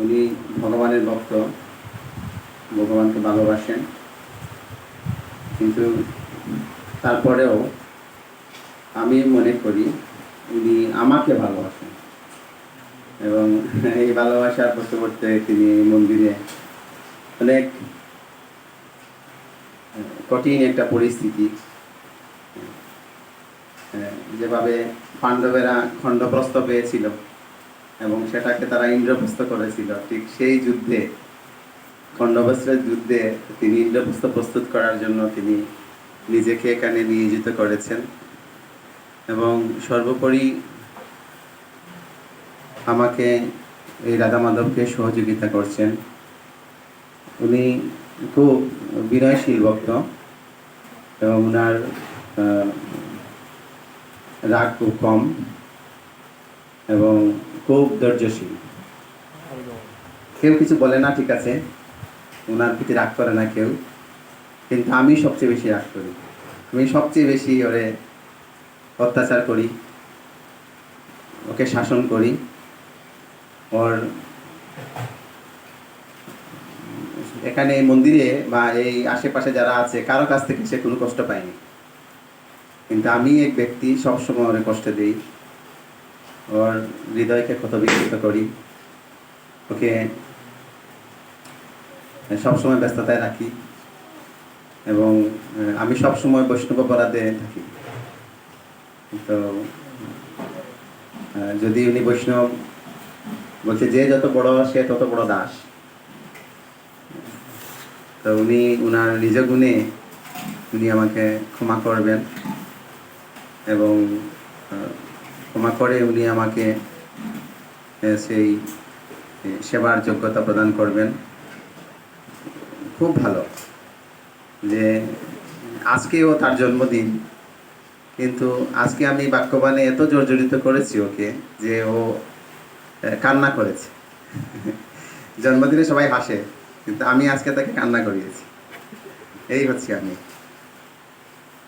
উনি ভগবানের ভক্ত ভগবানকে ভালোবাসেন। কিন্তু তারপরেও আমি মনে করি উনি আমাকে ভালোবাসেন। এবং এই ভালোবাসার করতে করতে তিনি মন্দিরে অনেক কঠিন একটা পরিস্থিতি। আহ, যেভাবে পাণ্ডবেরা খণ্ডপ্রস্ত পেয়েছিল এবং সেটাকে তারা ইন্দ্রপ্রস্থ করেছিল। ঠিক সেই যুদ্ধে খণ্ডপ্রস্থের যুদ্ধে তিনি ইন্দ্রপ্রস্থ প্রস্তুত করার জন্য তিনি নিজেকে এখানে নিয়োজিত করেছেন। এবং সর্বোপরি আমাকে এই রাধা মাধবকে সহযোগিতা করছেন। উনি খুব বিনয়শীল ভক্ত এবং ওনার রাগ খুব কম। এবং খুব ধৈর্যশীল। কেউ কিছু বলে না, ঠিক আছে? ওনার প্রতি রাগ করে না কেউ। কিন্তু আমি সবচেয়ে বেশি রাগ করি। আমি সবচেয়ে বেশি ওরে অত্যাচার করি। ওকে শাসন করি। ওর এখানে এই মন্দিরে বা এই আশেপাশে যারা আছে, কারও কাছ থেকে সে কোনো কষ্ট পায়নি। কিন্তু আমি এক ব্যক্তি সবসময় ওরে কষ্ট দিই। ওর হৃদয়কে ক্ষত বিকৃত করি ওকে সবসময় ব্যস্ততায় রাখি এবং আমি সবসময় বৈষ্ণব অপরাধে থাকি তো যদি উনি বৈষ্ণব বলছে যে যত বড় সে তত বড় দাস তো উনি উনার নিজ গুণে উনি আমাকে ক্ষমা করবেন এবং ক্ষমা করে উনি আমাকে সেই সেবার যোগ্যতা প্রদান করবেন। খুব ভালো। যে, আজকেও তার জন্মদিন। কিন্তু আজকে আমি বাক্যবাণে এত জর্জরিত করেছি ওকে যে ও কান্না করেছে। জন্মদিনে সবাই হাসে, কিন্তু আমি আজকে তাকে কান্না করিয়েছি। এই হচ্ছে আমি।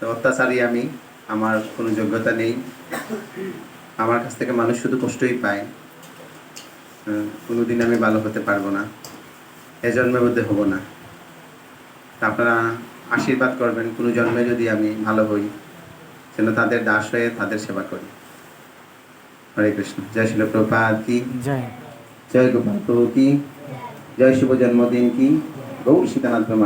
তো অত্যাচারী আমি, আমার কোনো যোগ্যতা নেই। আমার কাছ থেকে মানুষ শুধু কষ্টই পায়। কোনোদিন আমি ভালো হতে পারব না। এ জন্মের মধ্যে হব না। আপনারা আশীর্বাদ করবেন কোনো জন্মে যদি আমি ভালো হই যেন তাদের দাস হয়ে তাদের সেবা করি। হরে কৃষ্ণ। জয় শিল প্রপাত কি? জয়। জয় গোপাল প্রভু কি? জয় শুভ জন্মদিন কি? গৌর সীতানাথ